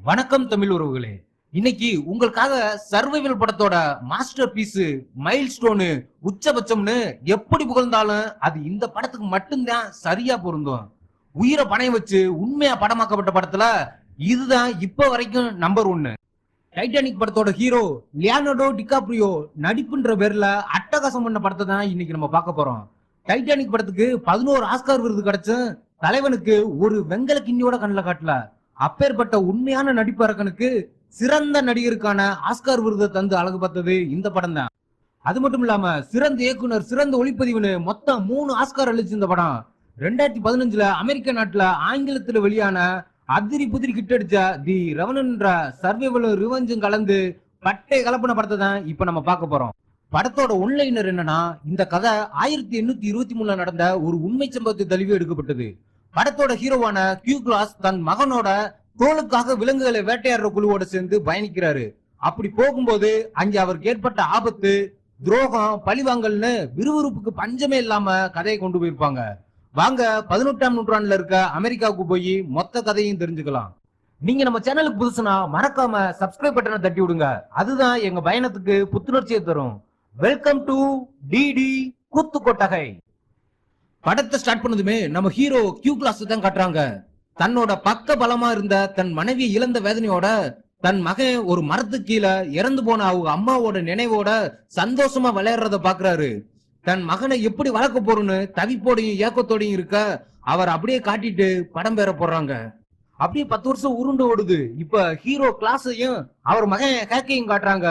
வணக்கம் தமிழ் உறவுகளே. இன்னைக்கு உங்களுக்காக சர்வைவல் படத்தோட மாஸ்டர் பீஸ் மைல் ஸ்டோனு உச்சபட்சம்னு எப்படி புகழ்ந்தாலும் அது இந்த படத்துக்கு மட்டும்தான் சரியா பொருந்தும். உயிரை பணைய வச்சு உண்மையா படமாக்கப்பட்ட படத்துல இதுதான் இப்ப வரைக்கும் நம்பர் ஒன்னு. டைட்டானிக் படத்தோட ஹீரோ லியானோடோ டிகாப்ரியோ நடிப்புன்ற பேர்ல அட்டகாசம் பண்ண படத்தை தான் இன்னைக்கு நம்ம பார்க்க போறோம். டைட்டானிக் படத்துக்கு பதினோரு ஆஸ்கார் விருது கிடைச்சும் தலைவனுக்கு ஒரு வெங்கல கிண்ணியோட கண்ணில் காட்டல. அப்பேற்பட்ட உண்மையான நடிப்பரக்கனுக்கு சிறந்த நடிகருக்கான ஆஸ்கார் விருதை தந்து அழகு பார்த்தது இந்த படம் தான் அது மட்டும் இல்லாம சிறந்த இயக்குனர் சிறந்த ஒளிப்பதிவுன்னு மொத்தம் மூணு ஆஸ்கார் அளிச்சு இந்த படம். ரெண்டாயிரத்தி பதினஞ்சுல அமெரிக்க நாட்டுல ஆங்கிலத்துல வெளியான அதிரி புதிரி கிட்டடிச்ச தி ரவணன்ற சர்வைவல் ரிவஞ்சும் கலந்து பட்டை கலப்பின படத்தை தான் இப்ப நம்ம பார்க்க போறோம். படத்தோட ஒன்லைனர் என்னன்னா இந்த கதை ஆயிரத்தி எண்ணூத்தி இருபத்தி மூணுல நடந்த ஒரு உண்மை சம்பவத்தை தழுவி எடுக்கப்பட்டது. படத்தோட ஹீரோவான கியூ கிளாஸ் தன் மகனோட தோளுக்காக விலங்குகளை வேட்டையாடுற குழுவோட சேர்ந்து பயணிக்கிறாரு. அப்படி போகும்போது அங்கே அவருக்கு ஏற்பட்ட ஆபத்து துரோகம் பழிவாங்கல்னு விறுவிறுப்புக்கு பஞ்சமே இல்லாம கதையை கொண்டு போயிருப்பாங்க. வாங்க பதினெட்டாம் நூற்றாண்டுல இருக்க அமெரிக்காவுக்கு போய் மொத்த கதையும் தெரிஞ்சுக்கலாம். நீங்க நம்ம சேனலுக்கு புதுசுனா மறக்காம சப்ஸ்கிரைப் பட்டனை தட்டி விடுங்க. அதுதான் எங்க பயணத்துக்கு புத்துணர்ச்சியை தரும். வெல்கம் டு டிடி குத்து கொட்டகை படத்தை ஸ்டார்ட் பண்ணதுமே நம்ம ஹீரோ கியூ கிளாஸ் தான் காட்டுறாங்க. தன்னோட பக்க பலமா இருந்த தன் மனைவி இழந்த வேதனையோட தன் மகன் ஒரு மரத்து கீழே இறந்து போன அவங்க அம்மாவோட நினைவோட சந்தோஷமா விளையாடுறத பாக்குறாரு. தன் மகனை எப்படி வளர்க்க போறோம்னு தவிப்போடையும் ஏக்கத்தோடையும் இருக்க அவர் அப்படியே காட்டிட்டு படம் பெற போடுறாங்க. அப்படியே பத்து வருஷம் உருண்டு ஓடுது. இப்ப ஹீரோ கிளாஸையும் அவர் மகன் ஹேக்கையும் காட்டுறாங்க.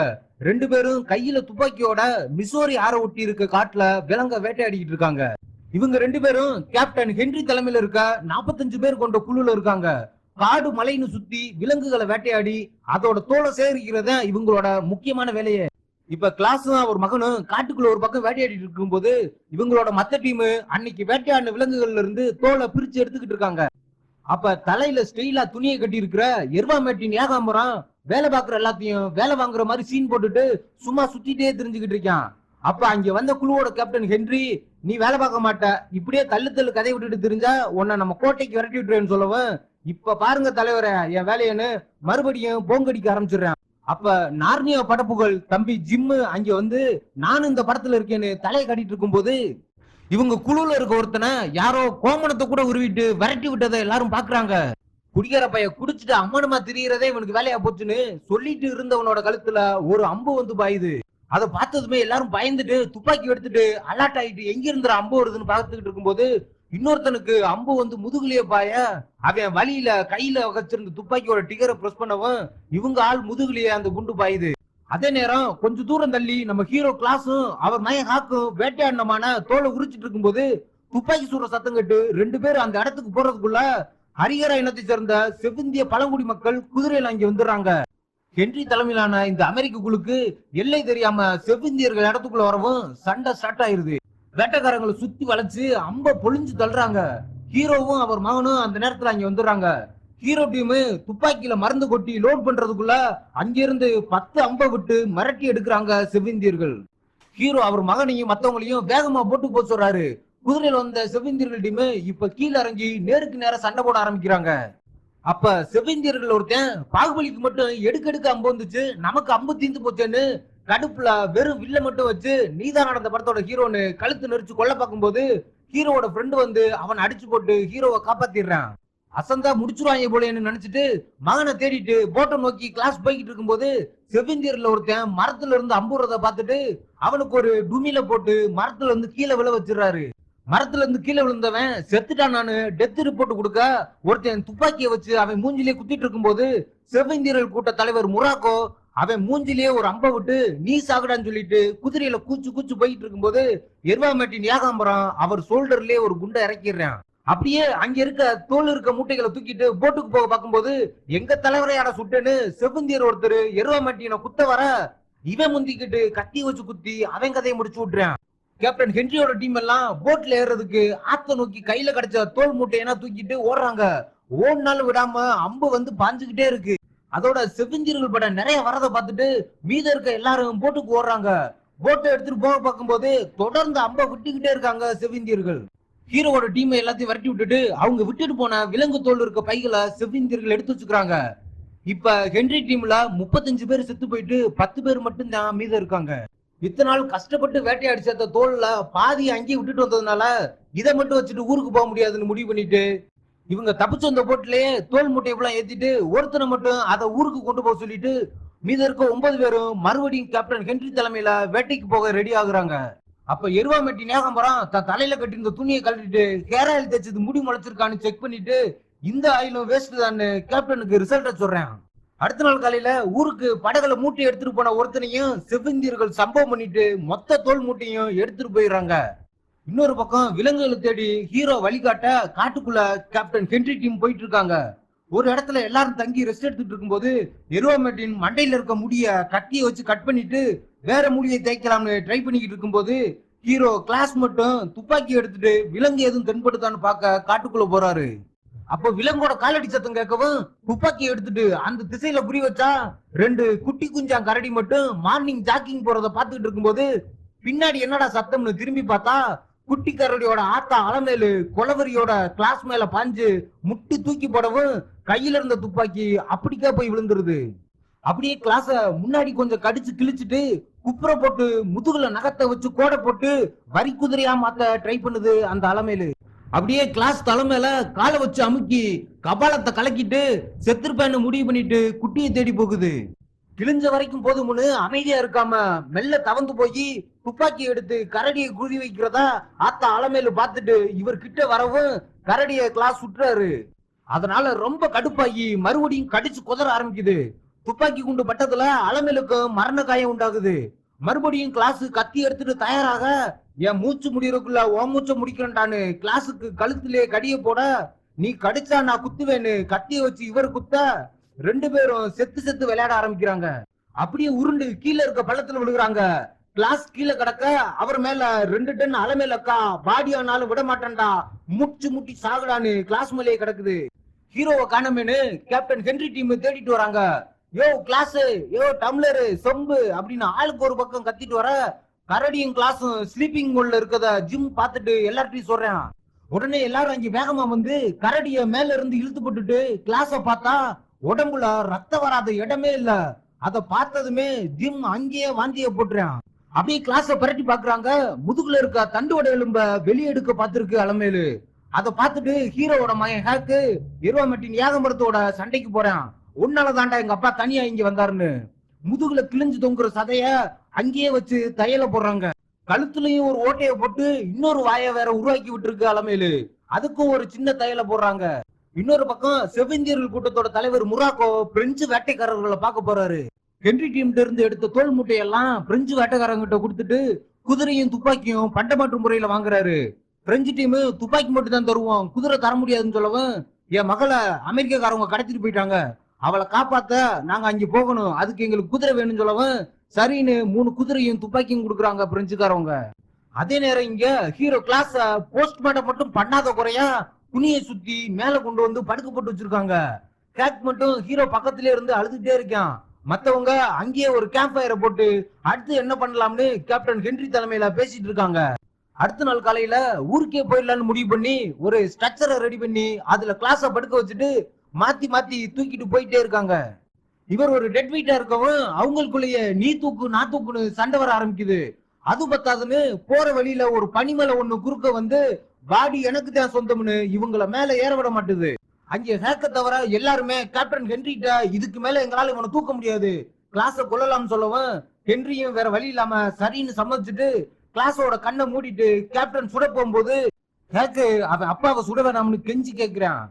ரெண்டு பேரும் கையில துப்பாக்கியோட மிசோரி ஆற ஒட்டி இருக்க காட்டுல விலங்க வேட்டையாடிக்கிட்டு இருக்காங்க. இவங்க ரெண்டு பேரும் கேப்டன் ஹென்றி தலைமையில இருக்க 45 பேர் கொண்ட குழுல இருக்காங்க. காடு மலைன்னு சுத்தி விலங்குகளை வேட்டையாடி அதோட தோலை சேகரிக்கிறத இவங்களோட முக்கியமான வேலையே. இப்ப கிளாஸும் அவர் மகனும் காட்டுக்குள்ள ஒரு பக்கம் வேட்டையாடிட்டு இருக்கும்போது இவங்களோட மத்த டீம் அன்னைக்கு வேட்டையாடின விலங்குகள்ல இருந்து தோலை பிரிச்சு எடுத்துக்கிட்டு இருக்காங்க. அப்ப தலையில ஸ்டெயிலா துணியை கட்டி இருக்கிற எர்வாமேட்டின் ஏகாம்பரம் வேலை பாக்குற எல்லாத்தையும் வேலை வாங்குற மாதிரி சீன் போட்டுட்டு சும்மா சுத்திட்டே தெரிஞ்சுக்கிட்டு இருக்கான். அப்ப அங்க வந்த குழுவோட கேப்டன் ஹென்றி நீ வேலை பார்க்க மாட்ட. இப்படியே தள்ளு தள்ளு கதை விட்டுட்டு தெரிஞ்சா உன்னை நம்ம கோட்டைக்கு விரட்டி விட்டுறேன்னு சொல்லவும் இப்ப பாருங்க தலைவரே என் வேலையன்னு மறுபடியும் போங்கடிக்க ஆரம்பிச்சிடுறேன். அப்ப நார்னியா படப்புகள் தம்பி ஜிம்மு அங்க வந்து நானும் இந்த படத்துல இருக்கேன்னு தலையை கட்டிட்டு இருக்கும்போது இவங்க குழுல இருக்க ஒருத்தனை யாரோ கோமணத்தை கூட உருவிட்டு விரட்டி விட்டதை எல்லாரும் பாக்குறாங்க. குடிக்கிற பைய குடிச்சிட்டு அம்மனமா திரியறதே இவனுக்கு வேலையா போச்சுன்னு சொல்லிட்டு இருந்தவனோட கழுத்துல ஒரு அம்பு வந்து பாயுது. அதை பார்த்ததுமே எல்லாரும் பயந்துட்டு துப்பாக்கி எடுத்துட்டு அலர்ட் ஆயிட்டு எங்க இருந்து அம்பு வருதுன்னு பார்த்துக்கிட்டு இருக்கும்போது இன்னொருத்தனுக்கு அம்பு வந்து முதுகுலயே பாய அவன் வழியில கையில வச்சிருந்த துப்பாக்கியோட டிகரை பிரஸ் பண்ணவும் இவங்க ஆள் முதுகுலயே அந்த குண்டு பாயுது. அதே நேரம் கொஞ்ச தூரம் தள்ளி நம்ம ஹீரோ கிளாஸும் அவர் மய ஹாக்கும் வேட்டையாடினமான தோலை உரிச்சிட்டு இருக்கும்போது துப்பாக்கி சூற சத்தம் கட்டு ரெண்டு பேரும் அந்த இடத்துக்கு போறதுக்குள்ள ஹரிகர இனத்தை சேர்ந்த செவ்விந்திய பழங்குடி மக்கள் குதிரையில அங்கே வந்துடுறாங்க. ஹென்றி தலைமையிலான இந்த அமெரிக்க குழுக்கு எல்லை தெரியாம செவ்விந்தியர்கள் இடத்துக்குள்ள வரவும் சண்டை ஸ்டார்ட் ஆயிருது. வேட்டைக்காரங்களை சுத்தி வளைச்சு அம்ப பொழிஞ்சு தள்ளுறாங்க. ஹீரோவும் அவர் மகனும் அந்த நேரத்துல அங்க வந்துடுறாங்க. ஹீரோ டீமு துப்பாக்கியில மருந்து கொட்டி லோட் பண்றதுக்குள்ள அங்கிருந்து பத்து அம்ப விட்டு மிரட்டி எடுக்கிறாங்க செவ்விந்தியர்கள். ஹீரோ அவர் மகனையும் மத்தவங்களையும் வேகமா போட்டு போக சொல்றாரு. குதிரையில வந்த செவ்விந்தியர்கள் டீமு இப்ப கீழே இறங்கி நேருக்கு நேரம் சண்டை போட ஆரம்பிக்கிறாங்க. அப்ப செவ்விந்தியர்கள் ஒருத்தன் பாகுபலிக்கு மட்டும் எடுக்க எடுக்க அம்பு வந்துச்சு. நமக்கு அம்பு தீந்து போச்சேன்னு கடுப்புல வெறும் வில்ல மட்டும் வச்சு நீதான் நடந்த படத்தோட ஹீரோன்னு கழுத்து நெரிச்சு கொல்ல பார்க்கும்போது ஹீரோவோட ஃப்ரெண்டு வந்து அவன் அடிச்சு போட்டு ஹீரோவை காப்பாத்திடுறான். அசந்தா முடிச்சுருவாங்க போலேன்னு நினைச்சிட்டு மகனை தேடிட்டு போட்டை நோக்கி கிளாஸ் போய்கிட்டு இருக்கும்போது செவ்விந்தியர்ல ஒருத்தன் மரத்துல இருந்து அம்புறத பார்த்துட்டு அவனுக்கு ஒரு டுமில போட்டு மரத்துல இருந்து கீழே விழ வச்சிடறாரு. மரத்துல இருந்து கீழே விழுந்தவன் செத்துட்டான் நானு. டெத் ரிப்போர்ட் கொடுக்க. ஒருத்தன் துப்பாக்கியை வச்சு அவன் மூஞ்சிலே குத்திட்டு இருக்கும்போது செவ்விந்தியர்கள் கூட்ட தலைவர் முராக்கோ அவன் மூஞ்சிலேயே ஒரு அம்பை விட்டு நீ சாகுடான்னு சொல்லிட்டு குதிரையில கூச்சு கூச்சு போயிட்டு இருக்கும்போது எருவாமேட்டின் ஏகாம்பரம் அவர் ஷோல்டர்லயே ஒரு குண்டை இறக்கிடுறான். அப்படியே அங்க இருக்க தோல் இருக்க மூட்டைகளை தூக்கிட்டு போட்டுக்கு போக பார்க்கும்போது எங்க தலைவரை யார சுட்டேன்னு செவ்வந்தியர் ஒருத்தர் எருவாமட்டியனை குத்த வர இவன் முந்திக்கிட்டு கத்தி வச்சு குத்தி அவன் கதையை முடிச்சு விட்டுறான். கேப்டன் ஹென்ரியோட டீம் எல்லாம் போட்ல ஏறுறதுக்கு ஆத்த நோக்கி கையில கிடைச்ச தோல் மூட்டையெல்லாம் தூக்கிட்டு ஓடுறாங்க. ஓடினாலும் விடாம அம்பு வந்து பாஞ்சுக்கிட்டே இருக்கு. அதோட செவ்வந்தியர்கள் படம் நிறைய வரதை பார்த்துட்டு மீத இருக்க எல்லாரும் போட்டுக்கு ஓடுறாங்க. போட்டை எடுத்துட்டு போக பார்க்கும்போது தொடர்ந்து அம்பை விட்டுக்கிட்டே இருக்காங்க செவிந்தியர்கள் ஹீரோவோட டீமை எல்லாத்தையும் விரட்டி விட்டுட்டு அவங்க விட்டுட்டு போன விலங்கு தோல் இருக்க பைகளை செவிந்தியர்கள் எடுத்து வச்சுக்கிறாங்க. இப்ப ஹென்றி டீம்ல முப்பத்தஞ்சு பேர் செத்து போயிட்டு பத்து பேர் மட்டும் தான் மீதம் இருக்காங்க. இத்தனை நாள் கஷ்டப்பட்டு வேட்டையாடி சேர்த்த தோல்ல பாதி அங்கேயே விட்டுட்டு வந்ததுனால இதை மட்டும் வச்சுட்டு ஊருக்கு போக முடியாதுன்னு முடிவு பண்ணிட்டு இவங்க தப்பிச்சு வந்த போட்டுலயே தோல் மூட்டை எல்லாம் ஏத்திட்டு ஒருத்தனை மட்டும் அதை ஊருக்கு கொண்டு போக சொல்லிட்டு மீத இருக்க ஒன்பது பேரும் மறுபடியும் கேப்டன் ஹென்றி தலைமையில வேட்டைக்கு போக ரெடி ஆகுறாங்க. அப்ப எருவாமெட்டி நேகம்பரம் தன் தலையில கட்டியிருந்த துணியை கழட்டிட்டு ஹேர் ஆயில் தேய்ச்சது முடி முளைச்சிருக்கான்னு செக் பண்ணிட்டு இந்த ஆயிலும் வேஸ்ட் தான் கேப்டனுக்கு ரிசல்ட்டை சொல்றேன். அடுத்த நாள் காலையில ஊருக்கு படகுல மூட்டை எடுத்துட்டு போன ஒருத்தனையும் செவ்வந்தியர்கள் சம்பவம் பண்ணிட்டு மொத்த தோல் மூட்டையும் எடுத்துட்டு போயிடுறாங்க. இன்னொரு பக்கம் விலங்குகளை தேடி ஹீரோ வழிகாட்ட காட்டுக்குள்ள கேப்டன் ஹென்றி டீம் போயிட்டு இருக்காங்க. ஒரு இடத்துல எல்லாரும் தங்கி ரெஸ்ட் எடுத்துட்டு இருக்கும்போது எருவாமெட்டின் மண்டையில இருக்க முடிய கட்டியை வச்சு கட் பண்ணிட்டு வேற முடியை தேய்க்கலாம்னு ட்ரை பண்ணிக்கிட்டு இருக்கும்போது ஹீரோ கிளாஸ் மட்டும் துப்பாக்கி எடுத்துட்டு விலங்கு எதுவும் தென்படுதான்னு பார்க்க காட்டுக்குள்ள போறாரு. அப்போ விலங்கோட காலடி சத்தம் கேட்கவும் துப்பாக்கி எடுத்துட்டு அந்த திசையில குறி வச்சா ரெண்டு குட்டி குஞ்சான் கரடி மட்டும் மார்னிங் ஜாக்கிங் போறத பாத்துக்கிட்டு இருக்கும்போது பின்னாடி என்னடா சத்தம்னு திரும்பி பார்த்தா குட்டி கரடியோட ஆத்தா அலமேலு கொலவரியோட கிளாஸ் மேல பாஞ்சு முட்டி தூக்கி போடவும் கையில இருந்த துப்பாக்கி அப்படிக்கா போய் விழுந்துருது. அப்படியே கிளாஸ முன்னாடி கொஞ்சம் கடிச்சு கிழிச்சிட்டு குப்புற போட்டு முதுகுல நகத்தை வச்சு கோடை போட்டு வரி குதிரையா மாத்த ட்ரை பண்ணுது அந்த அலமேலு. அப்படியே கிளாஸ் தலைமையில காலை வச்சு அமுக்கி கபாலத்தை கலக்கிட்டு செத்துருப்பேன்னு முடிவு பண்ணிட்டு குட்டியை தேடி போகுது. கிழிஞ்ச வரைக்கும் போதும்னு அமைதியா இருக்காம மெல்ல தவந்து போய் துப்பாக்கி எடுத்து கரடியை குறி வைக்கிறதா ஆத்தா அலமேலு பார்த்துட்டு இவர் கிட்ட வரவும் கரடிய கிளாஸ் சுட்டுறாரு. அதனால ரொம்ப கடுப்பாகி மறுபடியும் கடிச்சு குதற ஆரம்பிக்குது. துப்பாக்கி குண்டு பட்டத்துல அலமேலுக்கு மரண காயம் உண்டாகுது. மறுபடியும் கிளாஸ் கத்தி எடுத்துட்டு தயாராக என் மூச்சு முடியறதுக்குள்ள ஓ மூச்சை முடிக்கிறேன்டான்னு கிளாஸுக்கு கழுத்திலே கடிய போட நீ கடிச்சா நான் குத்துவேன்னு கத்திய வச்சு இவர் குத்த. ரெண்டு பேரும் செத்து செத்து விளையாட ஆரம்பிக்கிறாங்க. அப்படியே உருண்டு கீழே இருக்க பள்ளத்துல விழுகுறாங்க. கிளாஸ் கீழே கிடக்க அவர் மேல ரெண்டு டன் அலை மேல அக்கா பாடி ஆனாலும் விட மாட்டேன்டா முட்டி முட்டி சாகுடான்னு கிளாஸ் மேலேயே கிடக்குது. ஹீரோவை காணமேனு கேப்டன் ஹென்ரி டீம் தேடிட்டு வராங்க. யோ கிளாஸ் யோ டம்ளரு சொம்பு அப்படின்னு ஆளுக்கு ஒரு பக்கம் கத்திட்டு வர கரடியும் கிளாஸும் ஸ்லீப்பிங் மோட்ல இருக்கத ஜிம் பார்த்துட்டு எல்லார்ட்டையும் சொல்றேன். உடனே எல்லாரும் அஞ்சு வேகமா வந்து கரடிய மேல இருந்து இழுத்து போட்டுட்டு கிளாஸ பார்த்தா உடம்புல ரத்தம் வராத இடமே இல்ல. அத பார்த்ததுமே ஜிம் அங்கேயே வாந்திய போட்டுறேன். அப்படியே கிளாஸ பரட்டி பாக்குறாங்க முதுகுல இருக்க தண்டுவட எலும்ப வெளியே எடுக்க பார்த்திருக்கு அலமேலு. அதை பார்த்துட்டு ஹீரோவோட மகன் ஹேக்கு இருவாமெட்டின் ஏகம்பரத்தோட சண்டைக்கு போறேன். உன்னால தாண்டா எங்க அப்பா தனியா இங்க வந்தாருன்னு. முதுகுல கிழிஞ்சு தொங்குற சதைய அங்கேயே வச்சு தையல போடுறாங்க. கழுத்துலயும் ஒரு ஓட்டைய போட்டு இன்னொரு வாயை வேற உருவாக்கி விட்டுருக்கு அலமையிலு அதுக்கும் ஒரு சின்ன தையல போடுறாங்க. இன்னொரு பக்கம் செவிந்தியர்கள் கூட்டத்தோட தலைவர் முராக்கோ பிரெஞ்சு வேட்டைக்காரர்களை பார்க்க போறாரு. ஹென்றி டீம்ல இருந்து எடுத்த தோல் மூட்டையெல்லாம் பிரெஞ்சு வேட்டைக்காரங்கிட்ட கொடுத்துட்டு குதிரையும் துப்பாக்கியும் பண்டமாற்று முறையில வாங்குறாரு. பிரெஞ்சு டீம் துப்பாக்கி மட்டும் தான் தருவோம். குதிரை தர முடியாதுன்னு சொல்லவும் என் மகளை அமெரிக்காக்காரவங்க கடத்திட்டு போயிட்டாங்க. அவளை காப்பாத்த நாங்க அங்க போகணும். அதுக்கு எங்களுக்கு குதிரை வேணும்னு சொல்லவும் சரின்னு மூணு குதிரையும் துப்பாக்கியும் கொடுக்குறாங்க பிரெஞ்சுக்காரவங்க. அதே நேரம் இங்க ஹீரோ கிளாஸ் போஸ்ட்மார்ட்டம் மட்டும் பண்ணாத குறையா துணியை சுத்தி மேல கொண்டு வந்து படுக்க போட்டு வச்சிருக்காங்க. கேக் மட்டும் ஹீரோ பக்கத்துல இருந்து அழுதுகிட்டே இருக்கான். மத்தவங்க அங்கேயே ஒரு கேம்ப் ஃபயரை போட்டு அடுத்து என்ன பண்ணலாம்னு கேப்டன் ஹென்றி தலைமையில பேசிட்டு இருக்காங்க. அடுத்த நாள் காலையில ஊருக்கே போயிடலாம்னு முடிவு பண்ணி ஒரு ஸ்ட்ரக்சரை ரெடி பண்ணி அதுல கிளாஸ படுக்க வச்சுட்டு மாத்தி மாத்தி தூக்கிட்டு போயிட்டே இருக்காங்க. இவர் ஒரு டெட் வெயிட்டா இருக்கவும் அவங்களுக்குள்ளேயே நீ தூக்கு நான் தூக்குன்னு சண்டை வர ஆரம்பிக்குது. அது பத்தாதுன்னு போற வழியில ஒரு பனிமலை ஒண்ணு குறுக்க வந்து பாடி எனக்கு தான் சொந்தம்னு இவங்கள மேல ஏற விட மாட்டுது. அங்கே சேர்க்க தவிர எல்லாருமே கேப்டன் ஹென்ரிட்ட இதுக்கு மேல எங்களால இவனை தூக்க முடியாது. கிளாஸ கொல்லலாம்னு சொல்லவும் ஹென்ரியும் வேற வழி இல்லாம சரின்னு சம்மதிச்சுட்டு கிளாஸோட கண்ணை மூடிட்டு கேப்டன் சுட போகும்போது ஹேக்கு அவன் அப்பாவை சுட வேணாம்னு கெஞ்சி கேட்கிறான்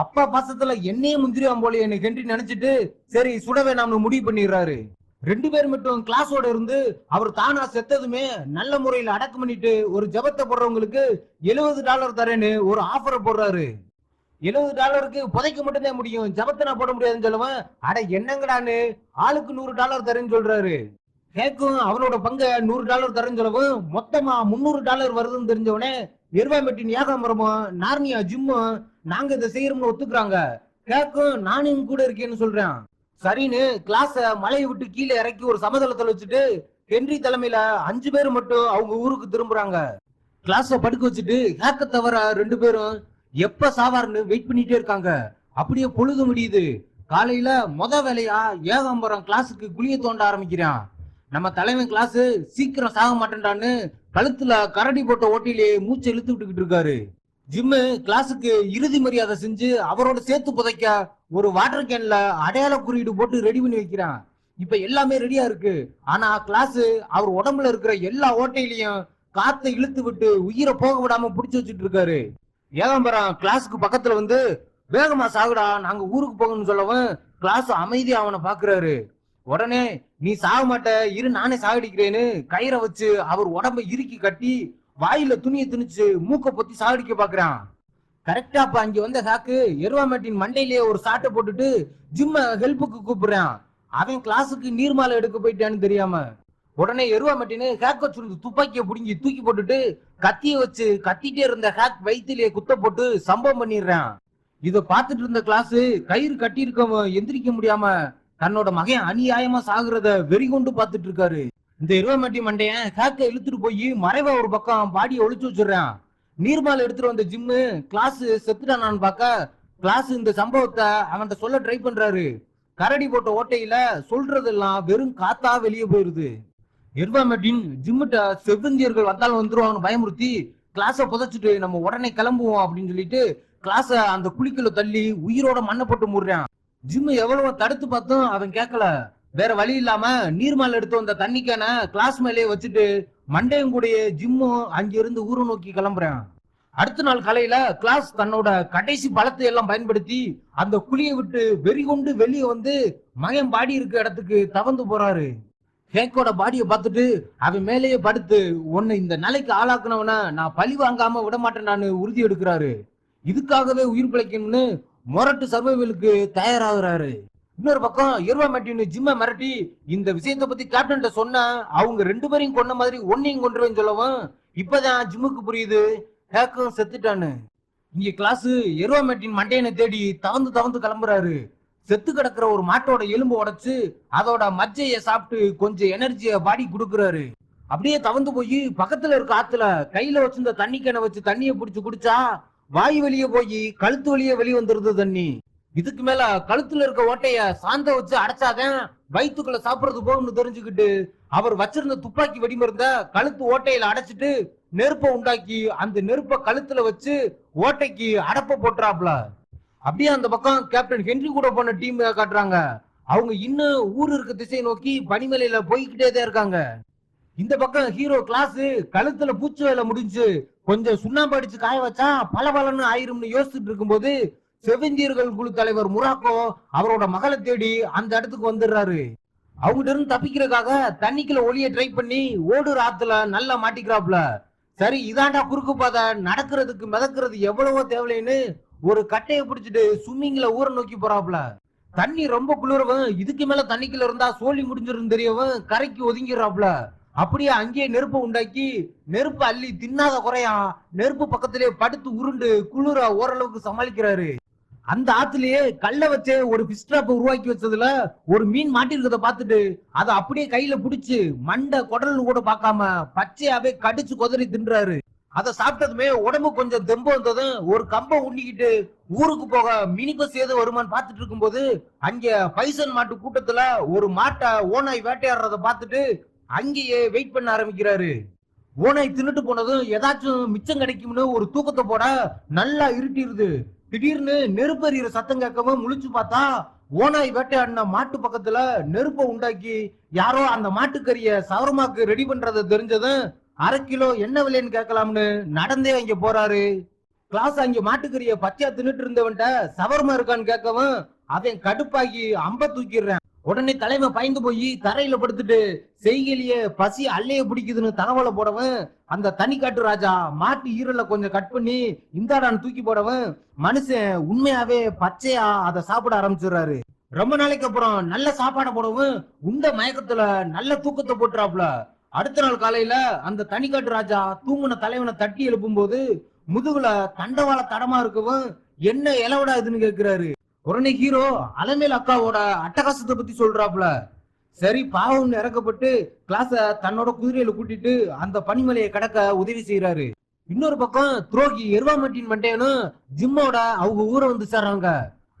அப்பா பாசத்துல என்னையே முந்திரியாம் போல என்னை ஹென்றி நினைச்சிட்டு சரி சுட வேணாம்னு முடிவு பண்ணிடுறாரு. ரெண்டு பேர் மட்டும் கிளாஸோட இருந்து அவர் தானா செத்ததுமே நல்ல முறையில அடக்கம் பண்ணிட்டு ஒரு ஜபத்தை போடுறவங்களுக்கு எழுபது டாலர் தரேன்னு ஒரு ஆஃபரை போடுறாரு. எழுபது டாலருக்கு புதைக்க மட்டும்தான் முடியும். ஜபத்தை நான் போட முடியாதுன்னு சொல்லுவேன். அட என்னங்கடான்னு? ஆளுக்கு நூறு டாலர் தரேன்னு சொல்றாரு. கேக்கும் அவனோட பங்க நூறு டாலர் தரேன்னு சொல்லவும் மொத்தமா முந்நூறு டாலர் வருதுன்னு தெரிஞ்சவனே எருவாமெட்டின் ஏகாம்பரமும் நார்னியா ஜிம்மும் நாங்க இதை செய்யறோம்னு ஒத்துக்குறாங்க. கேக்கும் நானும் கூட இருக்கேன்னு சொல்றேன். சரின்னு கிளாஸ மலையை விட்டு கீழே இறக்கி ஒரு சமதளத்துல வச்சுட்டு ஹென்றி தலைமையில அஞ்சு பேர் மட்டும் அவங்க ஊருக்கு திரும்புறாங்க. கிளாஸ படுக்க வச்சுட்டு ஹேக்க தவிர ரெண்டு பேரும் எப்ப சாவார்னு வெயிட் பண்ணிட்டே இருக்காங்க. அப்படியே பொழுது முடியுது. காலையில முத வேலையா ஏகாம்பரம் கிளாஸுக்கு குழிய தோண்ட ஆரம்பிக்கிறான். நம்ம தலைவன் கிளாஸ் சீக்கிரம் சாக மாட்டேன்டான்னு கழுத்துல கரடி போட்ட ஓட்டிலே மூச்சு இழுத்து விட்டுக்கிட்டு இருக்காரு. ஜிம்மு கிளாஸுக்கு இறுதி மரியாதை செஞ்சு அவரோட சேர்த்து புதைக்க ஒரு வாட்டர் கேன்ல அடையாள குறியீடு போட்டு ரெடி பண்ணி வைக்கிறான். இப்ப எல்லாமே ரெடியா இருக்கு. ஆனா கிளாஸ் அவர் உடம்புல இருக்கிற எல்லா ஓட்டையிலையும் காத்தை இழுத்து விட்டு உயிரை போக விடாம புடிச்சு வச்சுட்டு இருக்காரு. ஏகாம்பரம் கிளாஸுக்கு பக்கத்துல வந்து வேகமா சாகுடா நாங்க ஊருக்கு போகணும்னு சொல்லவும் கிளாஸ் அமைதி அவனை பாக்குறாரு. உடனே நீ சாக மாட்ட இரு நானே சாகடிக்கிறேன்னு கயிறை வச்சு அவர் உடம்ப இறுக்கி கட்டி வாயில துணியை திணிச்சு மூக்க பொத்தி சாகடிக்க பாக்குறான். கரெக்டா அப்ப அங்க வந்த ஹாக்கு எருவாமேட்டின் மண்டையிலேயே ஒரு சாட்டை போட்டுட்டு ஜிம்ம ஹெல்ப்புக்கு கூப்பிடுறான். அவன் கிளாஸுக்கு நீர்மாலை எடுக்க போயிட்டான்னு தெரியாம. உடனே எருவாமட்டின்னு ஹேக் வச்சிருந்த துப்பாக்கியை பிடுங்கி தூக்கி போட்டுட்டு கத்தியை வச்சு கத்திட்டே இருந்த ஹேக் வயிற்றுலயே குத்த போட்டு சம்பவம் பண்ணிடுறான். இதை பார்த்துட்டு இருந்த கிளாஸ் கயிறு கட்டியிருக்கவன் எந்திரிக்க முடியாம தன்னோட மகன் அநியாயமா சாகுறத வெறி கொண்டு பாத்துட்டு இருக்காரு. இந்த இருவமட்டி மண்டையன் ஹேக்க இழுத்துட்டு போய் மறைவா ஒரு பக்கம் பாடியை ஒழிச்சு வச்சிடுறான். நீர்மால் எடுத்துட்டு வந்த ஜிம்மு கிளாஸ் செத்துட்டானான்னு பார்க்க கிளாஸ் இந்த சம்பவத்தை அவன்கிட்ட சொல்ல ட்ரை பண்றாரு. கரடி போட்ட ஓட்டையில சொல்றதெல்லாம் வெறும் காத்தா வெளியே போயிருது. எர்வாமெட்டின் ஜிம்மிட்ட செவ்வந்தியர்கள் வந்தாலும் வந்துருவாங்கன்னு பயமுறுத்தி கிளாஸ புதைச்சிட்டு நம்ம உடனே கிளம்புவோம் அப்படின்னு சொல்லிட்டு கிளாஸ அந்த குழிக்குள்ள தள்ளி உயிரோட மண்ணை போட்டு முடுறான். ஜிம் எவ்வளவு தடுத்து பார்த்தும் அவன் கேட்கல வேற வழி இல்லாம நீர்மால் எடுத்து வந்த தண்ணிக்கான கிளாஸ் மேலேயே வச்சுட்டு மண்டையும் கூடயே ஜிம்மும் அங்கிருந்து ஊரை நோக்கி கிளம்புறான். அடுத்த நாள் காலையில கிளாஸ் தன்னோட கடைசி பலத்தை எல்லாம் பயன்படுத்தி அந்த குழியை விட்டு வெறி கொண்டு வெளியே வந்து மகன் பாடி இருக்க இடத்துக்கு தவந்து போறாரு. ஹேக்கோட பாடியை பார்த்துட்டு அவன் மேலேயே படுத்து உன்னை இந்த நிலைக்கு ஆளாக்குனவன நான் பழி வாங்காம விட மாட்டேன் உறுதி எடுக்கிறாரு. இதுக்காகவே உயிர் பிழைக்கணும்னு மொரட்டு சர்வைவலுக்கு தயாராகிறாரு. இன்னொரு பக்கம் எருவாமேட்டின்னு ஜிம்ம மிரட்டி இந்த விஷயத்தை பத்தி கேப்டன்ட்ட சொன்ன அவங்க ரெண்டு பேரையும் கொன்ன மாதிரி ஒன்னையும் கொண்டுருவேன்னு சொல்லவும் இப்பதான் ஜிம்முக்கு புரியுது. ஹேக்கும் செத்துட்டான்னு. இங்க கிளாஸ் எருவாமேட்டின் மண்டையனை தேடி தவந்து தவந்து கிளம்புறாரு. செத்து கிடக்குற ஒரு மாட்டோட எலும்பு உடைச்சு அதோட மஜ்ஜைய சாப்பிட்டு கொஞ்சம் எனர்ஜிய பாடி கொடுக்குறாரு. அப்படியே தவந்து போய் பக்கத்துல இருக்க ஆத்துல கையில வச்சிருந்த தண்ணி கேனை வச்சு தண்ணியை பிடிச்சு குடிச்சா வாய் வெளியே போய் கழுத்து வழியே வெளியே வந்துருது தண்ணி. இதுக்கு மேல கழுத்துல இருக்க ஓட்டைய சாந்த வச்சு அடைச்சாதான் வயிற்றுக்குள்ள சாப்பிடுறது போகும்னு தெரிஞ்சுக்கிட்டு அவர் வச்சிருந்த துப்பாக்கி வெடிமருந்த கழுத்து ஓட்டையில அடைச்சிட்டு நெருப்பை உண்டாக்கி அந்த நெருப்பை கழுத்துல வச்சு ஓட்டைக்கு அடப்ப போட்டுறாப்ல அப்படியே அந்த பக்கம் கேப்டன் ஹென்றி கூட போன டீம் காட்டுறாங்க. அவங்க இன்னும் ஊர் இருக்க திசையை நோக்கி பனிமலையில போய்கிட்டே தான் இருக்காங்க. இந்த பக்கம் ஹீரோ கிளாஸ் கழுத்துல பூச்சி வேலை முடிஞ்சு கொஞ்சம் சுண்ணாம்பு அடிச்சு காய வச்சா பல பலன்னு ஆயிரும்னு யோசிச்சுட்டு இருக்கும்போது செவந்தியர்கள் குழு தலைவர் முராக்கோ அவரோட மகளை தேடி அந்த இடத்துக்கு வந்துடுறாரு. அவங்ககிட்ட இருந்து தப்பிக்கிறதுக்காக தண்ணிக்குள்ள ஒளிய ட்ரை பண்ணி ஓடுற ஆத்துல நல்லா மாட்டிக்கிறாப்ல சரி இதாண்டா குறுக்கு பாதை நடக்கிறதுக்கு மிதக்கிறது எவ்வளவோ தேவையின்னு ஒரு கட்டையை பிடிச்சிட்டு ஸ்விம்மிங்ல ஊரை நோக்கி போறாப்ல தண்ணி ரொம்ப குளிரவன் இதுக்கு மேல தண்ணிக்குள்ள இருந்தா சோழி முடிஞ்சிருந்து தெரியவன் கரைக்கு ஒதுங்கிடுறாப்ல அப்படியே அங்கேயே நெருப்பை உண்டாக்கி நெருப்பு அள்ளி தின்னாத குறையா நெருப்பு பக்கத்திலே படுத்து உருண்டு குளிர ஓரளவுக்கு சமாளிக்கிறாரு. அந்த ஆத்துலயே கல்ல வச்சு ஒரு ஃபிஷ் ட்ராப்பை உருவாக்கி வச்சதுல ஒரு மீன் மாட்டிருக்கத பார்த்துட்டு அதை அப்படியே கையில புடிச்சு மண்டை குடல்னு கூட பார்க்காம பச்சையாவே கடிச்சு குதறி தின்றாரு. அதை சாப்பிட்டதுமே உடம்பு கொஞ்சம் தெம்பு வந்ததும் ஒரு கம்பம் உண்ணிக்கிட்டு ஊருக்கு போக மினி பஸ் ஏதோ வருமான்னு பார்த்துட்டு இருக்கும்போது அங்க பைசன் மாட்டு கூட்டத்துல ஒரு மாட்டை ஓனாய் வேட்டையாடுறத பார்த்துட்டு அங்கேயே வெயிட் பண்ண ஆரம்பிக்கிறாரு. ஓனை தின்னுட்டு போனதும் ஏதாச்சும் மிச்சம் கிடைக்கும்னு ஒரு தூக்கத்தை போட நல்லா இருட்டிருது. திடீர்னு நெருப்பு எறிகிற சத்தம் கேட்கவும் முழிச்சு பார்த்தா ஓனாய் வேட்டையாடின மாட்டு பக்கத்துல நெருப்பை உண்டாக்கி யாரோ அந்த மாட்டுக்கறிய சவரமாக்கு ரெடி பண்றத தெரிஞ்சதும் அரை கிலோ என்ன விலைன்னு கேட்கலாம்னு நடந்தே அங்க போறாரு. கிளாஸ் அங்க மாட்டுக்கறிய பச்சையா தின்னுட்டு இருந்தவன்ட்ட சவரமா இருக்கான்னு கேட்கவும் அவன் கடுப்பாகி அம்ப தூக்கிடுறேன். உடனே தலைமை பயந்து போய் தரையில படுத்துட்டு செய்கலிய பசி அல்லைய பிடிக்குதுன்னு தகவலை போடவன் அந்த தனி காட்டு ராஜா மாட்டு ஈரலை கொஞ்சம் கட் பண்ணி இந்தாடான்னு தூக்கி போடவன் மனுஷன் உண்மையாவே பச்சையா அதை சாப்பிட ஆரம்பிச்சிடுறாரு. ரொம்ப நாளைக்கு அப்புறம் நல்ல சாப்பாடை போடவும் உண்ட மயக்கத்துல நல்ல தூக்கத்தை போட்டுறாப்புல. அடுத்த நாள் காலையில அந்த தனிக்காட்டு ராஜா தூங்குன தலைவனை தட்டி எழுப்பும்போது முதுகுல தண்டவாள தடமா இருக்கவும் என்ன இலவடா இதுன்னு கேக்குறாரு குரணி ஹீரோ அலமேல் அக்காவோட அட்டகாசத்தை பத்தி சொல்றாப்ல சரி பாவம்னு இறக்கப்பட்டு கிளாஸ தன்னோட குதிரையில கூட்டிட்டு அந்த பனிமலையை கடக்க உதவி செய்யறாரு இன்னொரு பக்கம் துரோகி எருவாமட்டின் மண்டையனும் ஜிம்மோட அவங்க ஊரை வந்து சேர்றாங்க.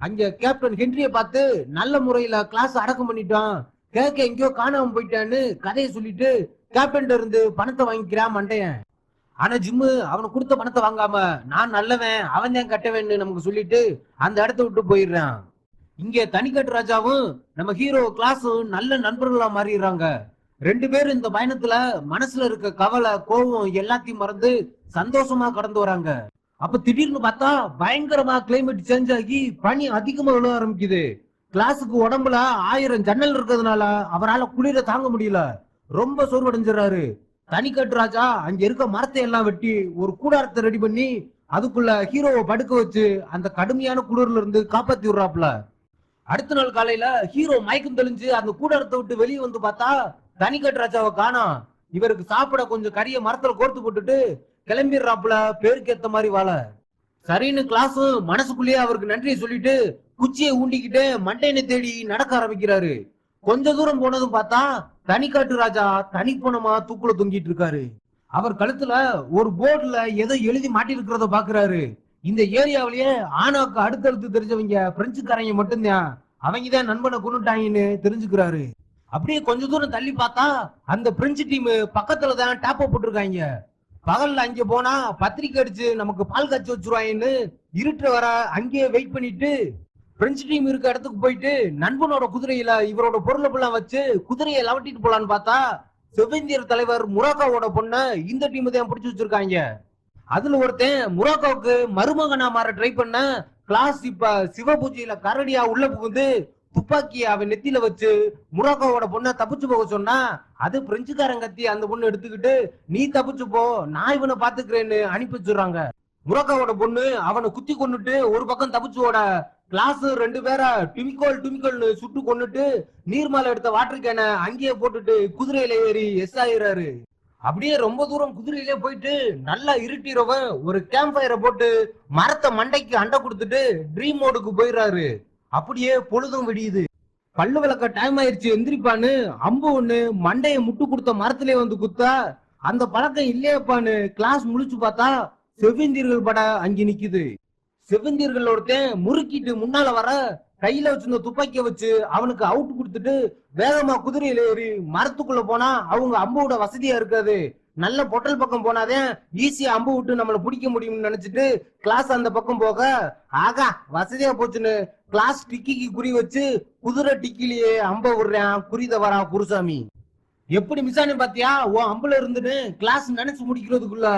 அங்க கேப்டன் ஹென்ரிய பார்த்து நல்ல முறையில கிளாஸ் அடக்கம் பண்ணிட்டான். கேக்க எங்கேயோ காணாம போயிட்டான்னு கதையை சொல்லிட்டு கேப்டன் இருந்து பணத்தை வாங்கிக்கிறான் மண்டையன். ஆனா ஜிம்மு அவனுக்கு கொடுத்த பணத்தை வாங்காம நான் நல்லவன் அவன் தான் கட்டவேன்னு நமக்கு சொல்லிட்டு அந்த இடத்த விட்டு போயிடுறான். இங்க தனிக்கட்டு ராஜாவும் நம்ம ஹீரோ கிளாஸும் நல்ல நண்பர்களா மாறிடுறாங்க. ரெண்டு பேரும் இந்த பயணத்துல மனசுல இருக்க கவலை கோபம் எல்லாத்தையும் மறந்து சந்தோஷமா கடந்து வராங்க. அப்ப திடீர்னு பார்த்தா பயங்கரமா கிளைமேட் சேஞ்ச் ஆகி பனி அதிகமா விழ ஆரம்பிக்குது. கிளாஸுக்கு உடம்புல ஆயிரம் ஜன்னல் இருக்கிறதுனால அவரால் குளிர தாங்க முடியல. ரொம்ப சோர்வடைஞ்சிடறாரு. தனிக்கட்டு ராஜா அங்க இருக்க மரத்தை எல்லாம் வெட்டி ஒரு கூடாரத்தை ரெடி பண்ணி அதுக்குள்ள ஹீரோவை படுக்க வச்சு அந்த கடுமையான குளிர்ல இருந்து காப்பாத்தி விடுறாப்ல அடுத்த நாள் காலையில ஹீரோ மயக்கம் தெளிஞ்சு அந்த கூடாரத்தை விட்டு வெளியே வந்து பார்த்தா தனிக்கட்டு ராஜாவை காணோம் இவருக்கு சாப்பிட கொஞ்சம் கறிய மரத்துல கோர்த்து போட்டுட்டு கிளம்பிடுறாப்புல பேருக்கு ஏத்த மாதிரி வாழ. சரின்னு கிளாஸும் மனசுக்குள்ளேயே அவருக்கு நன்றியை சொல்லிட்டு குச்சியை ஊண்டிக்கிட்டு மண்டையனை தேடி நடக்க ஆரம்பிக்கிறாரு. கொஞ்ச தூரம் போனதும் பார்த்தா தனிக்காட்டு ராஜா தனிப்பணமா தூக்குல தொங்கிட்டு இருக்காரு. அவர் கழுத்துல ஒரு போர்டுல ஏதோ எழுதி மாட்டிருக்கிறத பாக்குறாரு. இந்த ஏரியாவிலேயே ஆனாக்கு அடுத்தடுத்து தெரிஞ்சவங்க பிரெஞ்சுக்காரங்க மட்டும்தான். அவங்க தான் நண்பனை கொண்டுட்டாங்கன்னு தெரிஞ்சுக்கிறாரு. அப்படியே கொஞ்ச தூரம் தள்ளி பார்த்தா அந்த பிரெஞ்சு டீம் பக்கத்துல தான் டேப்ப போட்டிருக்காங்க. பகல்ல அங்க போனா பத்திரிக்கை அடிச்சு நமக்கு பால் காய்ச்சி வச்சிருவாங்கன்னு இருட்டு வர அங்கேயே வெயிட் பண்ணிட்டு பிரெஞ்சு டீம் இருக்க இடத்துக்கு போயிட்டு நண்பனோட குதிரையில இவரோட பொருளை எல்லாம் வச்சு குதிரையை லவட்டிட்டு போலான்னு பார்த்தா செவ்வந்தியர் தலைவர் முராக்காவோட பொண்ண இந்த டீம் தான் பிடிச்சி வச்சிருக்காங்க. அதுல ஒருத்தன் முராக்காவுக்கு மருமகனா மாற ட்ரை பண்ண கிளாஸ் இப்ப சிவ பூஜையில கரடியா உள்ள புகுந்து துப்பாக்கிய அவன் நெத்தியில வச்சு முராக்காவோட பொண்ணை தப்பிச்சு போக சொன்னா அது பிரெஞ்சுக்காரன் கத்தி அந்த பொண்ணு எடுத்துக்கிட்டு நீ தப்பிச்சு போ நான் இவனை பாத்துக்கிறேன்னு அனுப்பி வச்சிடுறாங்க. முராக்காவோட பொண்ணு அவனை குத்தி கொண்டுட்டு ஒரு பக்கம் தப்பிச்சுவோட கிளாஸ் ரெண்டு பேரை டுமிக்கோல் டுமிக்கோல்னு சுட்டு கொண்டுட்டு நீர்மாலை எடுத்த வாட்டர் கேனை அங்கேயே போட்டுட்டு குதிரையில ஏறி எஸ் ஆயிடுறாரு அப்படியே ரொம்ப தூரம் குதிரையிலே போயிட்டு நல்லா இருட்டிறவன் ஒரு கேம்ப் ஃபயரை போட்டு மரத்தை மண்டைக்கு அண்டை கொடுத்துட்டு ட்ரீம் மோடுக்கு போயிடுறாரு அப்படியே பொழுதும் விடியுது. பல்லு விளக்க டைம் ஆயிடுச்சு எந்திரிப்பான்னு அம்பு ஒண்ணு மண்டையை முட்டு கொடுத்த மரத்திலே வந்து குத்தா அந்த பழக்கம் இல்லையப்பான்னு கிளாஸ் முழிச்சு பார்த்தா செவ்விந்தீர்கள் பட அங்கே நிக்குது. செவந்தியர்கள் ஒருத்தன் முறுக்கிட்டு முன்னால வர கையில வச்சிருந்த துப்பாக்கிய வச்சு அவனுக்கு அவுட் கொடுத்துட்டு வேகமா குதிரையில ஏறி மரத்துக்குள்ள போனா அவங்க அம்போட வசதியா இருக்காது. நல்ல பொட்டல் பக்கம் போனாதான் ஈஸியா அம்பு விட்டு நம்மள பிடிக்க முடியும்னு நினைச்சிட்டு கிளாஸ் அந்த பக்கம் போக ஆகா வசதியா போச்சுன்னு கிளாஸ் டிக்கிக்கு குறி வச்சு குதிரை டிக்கிலேயே அம்ப விடுறான் குறிதவரா குருசாமி. எப்படி மிஸ் பாத்தியா? ஓ அம்புல இருந்துன்னு கிளாஸ் நினைச்சு முடிக்கிறதுக்குள்ள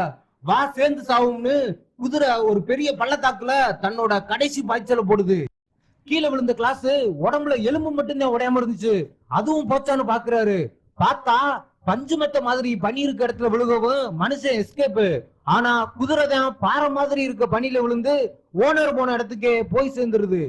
வா சேர்ந்து சாவும்னு குதிரை ஒரு பெரிய பள்ளத்தாக்குல தன்னோட கடைசி பாய்ச்சல போடுது. கீழே விழுந்த கிளாஸ் உடம்புல எலும்பு மட்டும்தான் உடையாம இருந்துச்சு. அதுவும் போச்சான்னு பாக்குறாரு. பார்த்தா பஞ்சு மெத்த மாதிரி பனி இருக்க இடத்துல விழுகவும் மனுஷன் எஸ்கேப் ஆனா குதிரை தான் பாறை மாதிரி இருக்க பனியில விழுந்து ஓனர் போன இடத்துக்கே போய் சேர்ந்துருது.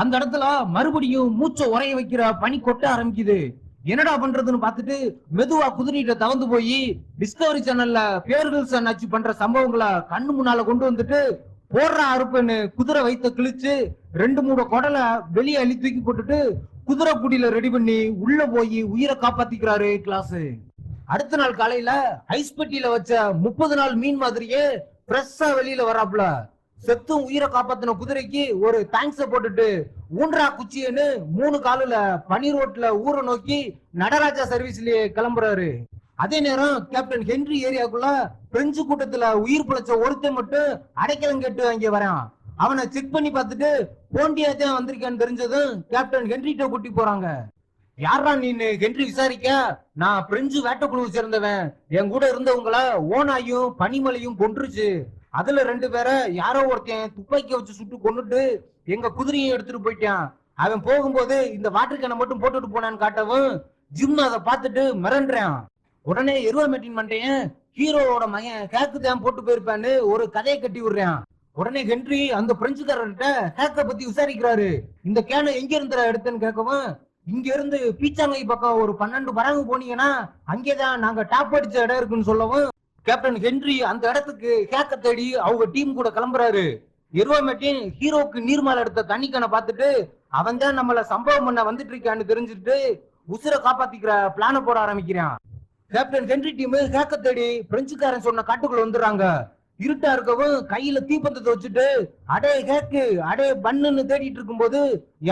அந்த இடத்துல மறுபடியும் மூச்சை உரைய வைக்கிற பனி கொட்ட ஆரம்பிக்குது. என்னடா பண்றதுன்னு பார்த்துட்டு மெதுவா குதிரையிட்ட தவந்து போய் டிஸ்கவரி சேனல்ல பேர்கள் அச்சு பண்ற சம்பவங்களை கண்ணு முன்னால கொண்டு வந்துட்டு போடுற அறுப்புன்னு குதிரை வைத்த கிழிச்சு ரெண்டு மூணு குடலை வெளியே அள்ளி தூக்கி போட்டுட்டு குதிரை குடியில ரெடி பண்ணி உள்ள போய் உயிரை காப்பாத்திக்கிறாரு கிளாஸ் அடுத்த நாள் காலையில ஐஸ்பெட்டியில வச்ச முப்பது நாள் மீன் மாதிரியே ஃப்ரெஷ்ஷா வெளியில வராப்ல செத்தும் உயிரை காப்பாத்தின குதிரைக்கு ஒரு தேங்க்ஸ போட்டுட்டு ஊன்றா குச்சின்னு மூணு காலில் பனி ரோட்ல ஊரை நோக்கி நடராஜா சர்வீஸ்லயே கிளம்புறாரு. அதே நேரம் கேப்டன் ஹென்றி ஏரியாக்குள்ள பிரெஞ்சு கூட்டத்துல உயிர் பிழைச்ச ஒருத்தன் மட்டும் அடைக்கலம் கேட்டு அங்கே வரான். அவனை செக் பண்ணி பார்த்துட்டு போண்டியா வந்திருக்கேன்னு வந்திருக்கான்னு தெரிஞ்சதும் கேப்டன் ஹென்ரிட்ட கூட்டி போறாங்க. யாரா நீன்னு ஹென்றி விசாரிக்க. நான் பிரெஞ்சு வேட்டக்குழுவை சேர்ந்தவன். என் கூட இருந்தவங்கள ஓனாயும் பனிமலையும் கொன்றுச்சு. அதுல ரெண்டு பேரை யாரோ ஒருத்தன் துப்பாக்கி வச்சு சுட்டு கொண்டுட்டு எங்க குதிரையும் எடுத்துட்டு போயிட்டான். அவன் போகும்போது இந்த வாட்டர் கேனை மட்டும் போட்டுட்டு போனான்னு காட்டவும் ஜிம் அதை பார்த்துட்டு மிரண்டுறான். உடனே எருவமேட்டின் மண்டையன் ஹீரோவோட மகன் ஹேக்கு தான் போட்டு போயிருப்பான்னு ஒரு கதையை கட்டி விடுறான். உடனே ஹென்றி அந்த பிரெஞ்சுக்காரர்கிட்ட ஹேக்க பத்தி விசாரிக்கிறாரு. இந்த கேனை எங்க இருந்துடா எடுத்தேன்னு கேட்கவும் இங்க இருந்து பீச்சாங்கை பக்கம் ஒரு பன்னெண்டு மடங்கு போனீங்கன்னா அங்கேதான் நாங்க டாப் அடிச்ச இடம் இருக்குன்னு சொல்லவும் கேப்டன் ஹென்றி அந்த இடத்துக்கு ஹேக்க தேடி அவங்க டீம் கூட கிளம்புறாரு. எருவாமேட்டின் ஹீரோக்கு நீர்மால எடுத்த தண்ணிக்கனை பார்த்துட்டு அவன் தான் நம்மள சம்பவம் பண்ண வந்துட்டு இருக்கான்னு தெரிஞ்சுட்டு உசுரை காப்பாத்திக்கிற பிளான போட ஆரம்பிக்கிறான். கேப்டன் ஹென்றி டீம் ஹேக்க தேடி பிரெஞ்சுக்காரன் சொன்ன காட்டுக்குள்ள வந்துடுறாங்க. இருட்டா இருக்கவும் கையில தீப்பந்தத்தை வச்சுட்டு அடே கேக்கு அடே பண்ணுன்னு தேடிட்டு இருக்கும்போது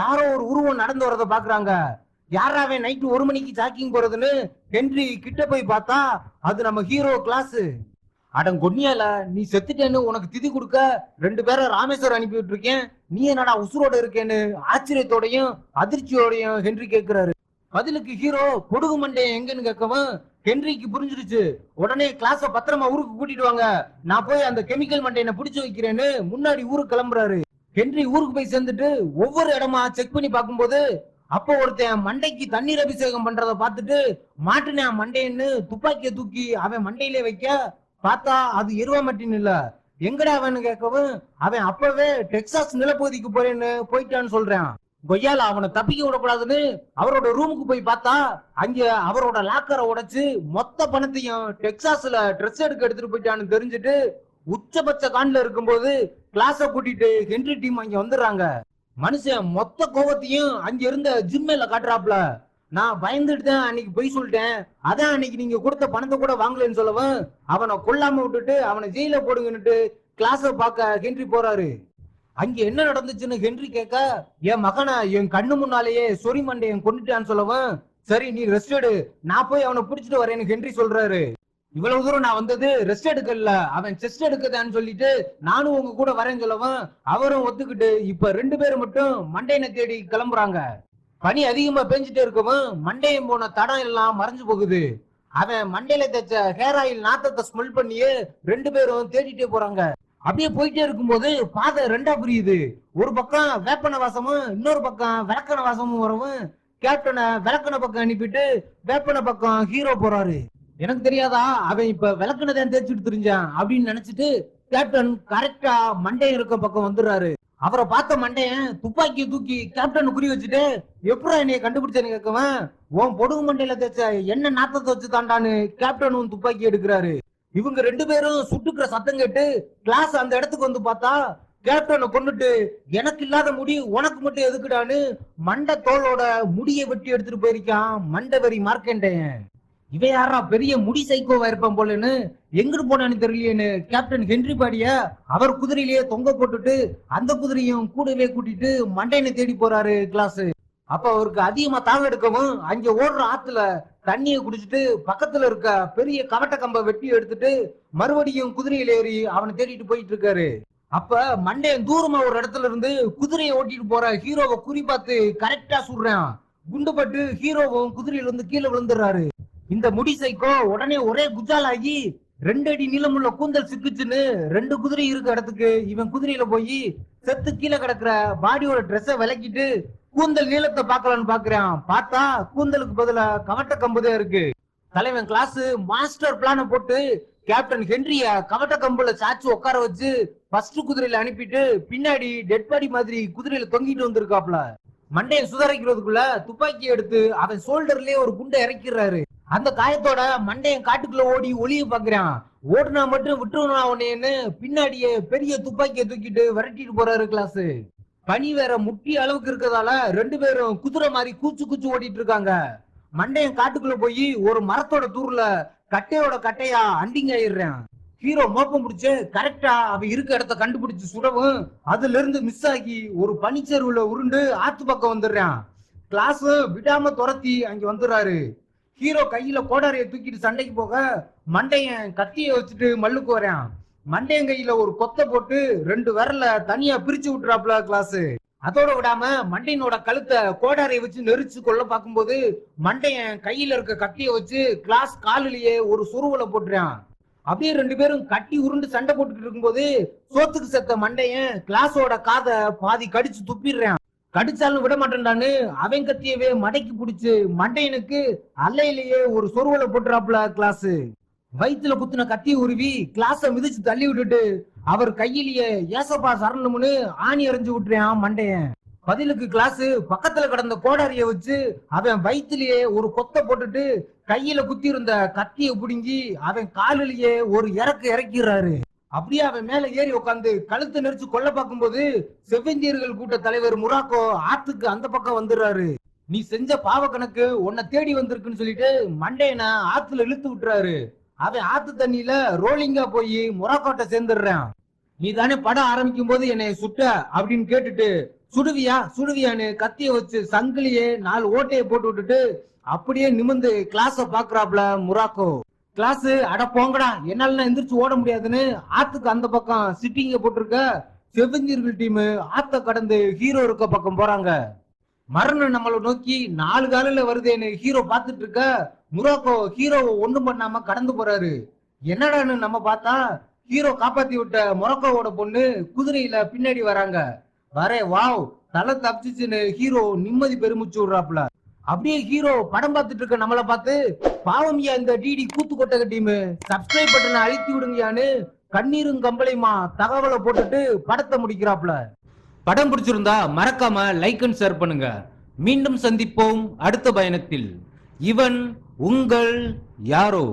யாரோ ஒரு உருவம் நடந்து வரத பாக்குறாங்க யாராவே நைட்டு ஒரு மணிக்கு ஜாக்கிங் போறதுன்னு ஹென்றி கிட்ட போய் பார்த்தா அது நம்ம ஹீரோ கிளாஸ் அடன் கொன்னியால நீ செத்துட்டேன்னு உனக்கு திதி கொடுக்க ரெண்டு பேரை ராமேஸ்வரம் அனுப்பி விட்டுருக்கேன். நீ என்னடா உசுரோட இருக்கேன்னு ஆச்சரியத்தோடையும் அதிர்ச்சியோடையும் ஹென்றி கேட்கிறாரு பதிலுக்கு ஹீரோ பொடுகு மண்டையன் எங்கன்னு கேட்கவும் ஹென்ரிக்கு புரிஞ்சிருச்சு. உடனே கிளாஸ பத்திரமா ஊருக்கு கூட்டிட்டு வாங்க. நான் போய் அந்த கெமிக்கல் மண்டையனை பிடிச்சு வைக்கிறேன்னு முன்னாடி ஊருக்கு கிளம்புறாரு. ஹென்றி ஊருக்கு போய் சேர்ந்துட்டு ஒவ்வொரு இடமா செக் பண்ணி பார்க்கும்போது அப்போ ஒருத்தன் மண்டைக்கு தண்ணீர் அபிஷேகம் பண்றத பார்த்துட்டு மாட்டுனேன் மண்டைன்னு துப்பாக்கிய தூக்கி அவன் மண்டையிலே வைக்க பார்த்தா அது எருவாமட்டின் இல்ல. எங்கடா அவன்னு கேட்கவும் அவன் அப்பவே டெக்சாஸ் நிலப்பகுதிக்கு போறேன்னு போயிட்டான்னு சொல்றான். கொய்யால அவனை தப்பிக்க விடக்கூடாதுன்னு அவரோட ரூமுக்கு போய் பார்த்தா அங்க அவரோட லாக்கரை உடைச்சு மொத்த பணத்தையும் டெக்சாஸ்ல ட்ரெஸ் எடுக்க எடுத்துட்டு போயிட்டான்னு தெரிஞ்சுட்டு உச்சபட்ச காண்ல இருக்கும்போது கிளாஸ கூட்டிட்டு ஹென்றி டீம் அங்க வந்துடுறாங்க. மனுஷன் மொத்த கோபத்தையும் அங்க இருந்த ஜிம்மேல காட்டுறாப்ல நான் பயந்துட்டு தான் அன்னைக்கு பொய் சொல்லிட்டேன். அதான் அன்னைக்கு நீங்க கொடுத்த பணத்தை கூட வாங்கலன்னு சொல்லவும் அவனை கொல்லாம விட்டுட்டு அவனை ஜெயில போடுங்கன்னுட்டு கிளாஸ பார்க்க ஹென்றி போறாரு. அங்க என்ன நடந்துச்சுன்னு ஹென்றி கேட்க என் மகனை என் கண்ணு முன்னாலேயே சொரி மண்டையன் கொண்டுட்டான்னு சொல்லவும் சரி நீ ரெஸ்ட் எடு. நான் போய் அவனை பிடிச்சிட்டு வரேன்னு ஹென்றி சொல்றாரு. இவ்வளவு தூரம் நான் வந்தது ரெஸ்ட் எடுக்கல. அவன் செஸ்ட் எடுக்கதான்னு சொல்லிட்டு நானும் உங்க கூட வரேன்னு சொல்லவும் அவரும் ஒத்துக்கிட்டு இப்ப ரெண்டு பேரும் மட்டும் மண்டையனை தேடி கிளம்புறாங்க. பனி அதிகமா பெஞ்சிட்டு இருக்கவும் மண்டையன் போன தடம் எல்லாம் மறைஞ்சு போகுது. அவன் மண்டையில தைச்ச ஹேர் ஆயில் நாத்தத்தை ஸ்மெல் பண்ணியே ரெண்டு பேரும் தேடிட்டே போறாங்க. அப்படியே போயிட்டே இருக்கும்போது பாதை ரெண்டா புரியுது. ஒரு பக்கம் வேப்பன வாசமும் இன்னொரு பக்கம் விளக்கண வாசமும் வரவும் கேப்டனை விளக்கண பக்கம் அனுப்பிட்டு வேப்பன பக்கம் ஹீரோ போறாரு. எனக்கு தெரியாதா? அவன் இப்ப விளக்குனதான் தேய்ச்சிட்டு தெரிஞ்சான் அப்படின்னு நினைச்சிட்டு கேப்டன் கரெக்டா மண்டையன் இருக்க பக்கம் வந்துடுறாரு. அவரை பார்த்த மண்டையன் துப்பாக்கியை தூக்கி கேப்டன் குறி வச்சுட்டு எப்படா என்னைய கண்டுபிடிச்சேன்னு கேட்கவன்? உன் பொடுகு மண்டையில தேய்ச்ச என்ன நாத்தத்தை வச்சு தாண்டான்னு கேப்டனும் துப்பாக்கி எடுக்கிறாரு. இவங்க ரெண்டு பேரும் சுட்டுக்கிற சத்தம் கேட்டு கிளாஸ் அந்த இடத்துக்கு வந்து பார்த்தா கேப்டனை கொண்டுட்டு எனக்கு இல்லாத முடி உனக்கு மட்டும் எதுக்குடான்னு? மண்டை தோளோட முடியை வெட்டி எடுத்துட்டு போயிருக்கான் மண்டை வெறி மார்க்கண்டேன் இவன் யாரா? பெரிய முடி சைக்கோவா இருப்பான் போலன்னு எங்கிட்டு போனான்னு தெரியலையேன்னு கேப்டன் ஹென்றி பாடிய அவர் குதிரையிலேயே தொங்க போட்டுட்டு அந்த குதிரையும் கூடவே கூட்டிட்டு மண்டையனை தேடி போறாரு கிளாஸ் அப்ப அவருக்கு அதிகமா தாங்க எடுக்கவும் அங்க ஓடுற ஆத்துல தண்ணியை குடிச்சிட்டு பக்கத்துல இருக்க பெரிய கவட்ட கம்ப வெட்டி எடுத்துட்டு மறுபடியும் குதிரையில ஏறி அவனை தேடிட்டு போயிட்டு இருக்காரு. அப்ப மண்டையன் தூரமா ஒரு இடத்துல இருந்து குதிரையை ஓட்டிட்டு போற ஹீரோவை குறி பார்த்து கரெக்டா சுடுறான். குண்டுபட்டு ஹீரோவும் குதிரையில இருந்து கீழே விழுந்துடுறாரு. இந்த முடி சைக்கோ உடனே ஒரே குஜால் ஆகி ரெண்டு அடி நீளமுள்ள கூந்தல் சிக்குச்சுன்னு ரெண்டு குதிரை இருக்க இடத்துக்கு. இவன் குதிரையில போய் செத்து கீழே கிடக்குற பாடியோட ட்ரெஸ்ஸ விலக்கிட்டு கூந்தல் நீளத்தை பார்க்கலான்னு பாக்குறான் பார்த்தா கூந்தலுக்கு பதிலா கவட்ட கம்புதான் இருக்கு. தலைவன் கிளாஸ் மாஸ்டர் பிளான போட்டு கேப்டன் ஹென்ரிய கவட்ட கம்புல சாச்சு உட்கார வச்சு ஃபர்ஸ்ட் குதிரையில அனுப்பிட்டு பின்னாடி டெட் பாடி மாதிரி குதிரையில தொங்கிட்டு வந்திருக்காப்ல. மண்டையை சுதரைக்கிறதுக்குள்ள துப்பாக்கி எடுத்து அவன் ஷோல்டர்லயே ஒரு குண்டை இறக்கிறாரு அந்த காயத்தோட மண்டையன் காட்டுக்குள்ள ஓடி ஒளிய பாக்குறான். ஓடுனா மட்டும் விட்டுருவா உடனேன்னு பின்னாடியே பெரிய துப்பாக்கியை தூக்கிட்டு விரட்டிட்டு போறாரு கிளாஸ் பனி வேற முட்டிய அளவுக்கு இருக்கிறதால ரெண்டு பேரும் குதிரை மாதிரி கூச்சு கூச்சு ஓடிட்டு இருக்காங்க. மண்டையன் காட்டுக்குள்ள போய் ஒரு மரத்தோட தூர்ல கட்டையோட கட்டையா அண்டிங்க ஆயிடுறான். ஹீரோ மோப்பம் பிடிச்சு கரெக்டா அவ இருக்க இடத்த கண்டுபிடிச்சு சுடவும். அதுல இருந்து மிஸ் ஆகி ஒரு பனிச்சருவுல உருண்டு ஆத்து பக்கம் வந்துடுறான். கிளாஸ் விடாம துரத்தி அங்க வந்துடுறாரு. ஹீரோ கையில கோடாரியை தூக்கிட்டு சண்டைக்கு போக மண்டையன் கத்திய வச்சுட்டு மல்லுக்கு வரான் மண்டையன் கையில ஒரு கொத்தை போட்டு ரெண்டு விரல தனியா பிரிச்சு விட்டுறாப்ல கிளாஸ் அதோட விடாம மண்டையனோட கழுத்தை கோடாரியை வச்சு நெரிச்சு கொள்ள பார்க்கும்போது மண்டையன் கையில இருக்க கத்திய வச்சு கிளாஸ் காலிலேயே ஒரு சுருவலை போட்டுறான். அப்படியே ரெண்டு பேரும் கட்டி உருண்டு சண்டை போட்டுக்கிட்டு இருக்கும்போது சோத்துக்கு செத்த மண்டையன் கிளாஸோட காதை பாதி கடிச்சு துப்பிடுறான். கடிச்சாலும் விட மாட்டேன்டான்னு அவன் கத்தியவே மடக்கி பிடிச்சு மண்டையனுக்கு அல்லையிலேயே ஒரு சொருவலை போட்டுறாப்புல கிளாஸ் வயித்துல குத்துன கத்தி உருவி கிளாஸ மிதிச்சு தள்ளி விட்டுட்டு அவர் கையிலேயே ஏசப்பா சரணும்னு ஆணி அறிஞ்சு விட்டுறான் மண்டையன். பதிலுக்கு கிளாஸ் பக்கத்துல கிடந்த கோடாரிய வச்சு அவன் வயிற்றுலயே ஒரு கொத்தை போட்டுட்டு கையில குத்தி இருந்த கத்திய புடுங்கி அவன் காலிலேயே ஒரு இறக்கு இறக்கிறாரு. அப்படியே அவன் மேல ஏறி உட்காந்து கழுத்தை நெரிச்சு கொல்ல பார்க்கும்போது செவ்வந்தியர்கள் கூட்ட தலைவர் முராக்கோ ஆத்துக்கு அந்த பக்கம் வந்துடுறாரு. நீ செஞ்ச பாவ கணக்கு உன்னை தேடி வந்திருக்குன்னு சொல்லிட்டு மண்டையனை ஆத்துல இழுத்து விட்டுறாரு. அவன் ஆத்து தண்ணியில ரோலிங்கா போய் முறாக்கோட்டை சேர்ந்துடுறான். நீ தானே படம் ஆரம்பிக்கும் போது என்னை சுட்ட அப்படின்னு கேட்டுட்டு சுடுவியா சுடுவியான்னு கத்திய வச்சு சங்கிலியே நாலு ஓட்டையை போட்டு விட்டுட்டு அப்படியே நிமிந்து கிளாஸ பாக்குறாப்ல முராக்கோ. கிளாஸ் அட போங்கடா என்னால எந்திரிச்சு ஓட முடியாதுன்னு ஆத்துக்கு அந்த பக்கம் சிட்டிங்க போட்டிருக்க செவஞ்சீர்கள் டீம் ஆத்த கடந்து ஹீரோ இருக்க பக்கம் போறாங்க. மரணம் நம்மளை நோக்கி நாலு காலையில வருதேன்னு ஹீரோ பார்த்துட்டு இருக்க முராக்கோ ஹீரோவை ஒண்ணும் பண்ணாம கடந்து போறாரு. என்னடான்னு நம்ம பார்த்தா ஹீரோ காப்பாத்தி விட்ட மொரக்கோவோட பொண்ணு குதிரையில பின்னாடி வராங்க. வரே வாவ் தலை தப்பிச்சுன்னு ஹீரோ நிம்மதி பெருமிச்சு விடுறாப்புல. அப்படியே ஹீரோ படம் பார்த்துட்டு இருக்க நம்மள பார்த்து பாவம்யா இந்த டிடி கூத்து கொட்டக டீம் சப்ஸ்கிரைப் பட்டனை அழுத்தி விடுங்கயான்னு கண்ணீரும் கம்பளையுமா தகவலை போட்டுட்டு படத்தை முடிக்கிறாப்புல. படம் பிடிச்சிருந்தா மறக்காம லைக் அண்ட் ஷேர் பண்ணுங்க. மீண்டும் சந்திப்போம் அடுத்த பயணத்தில். இவன் உங்கள் யாரோ?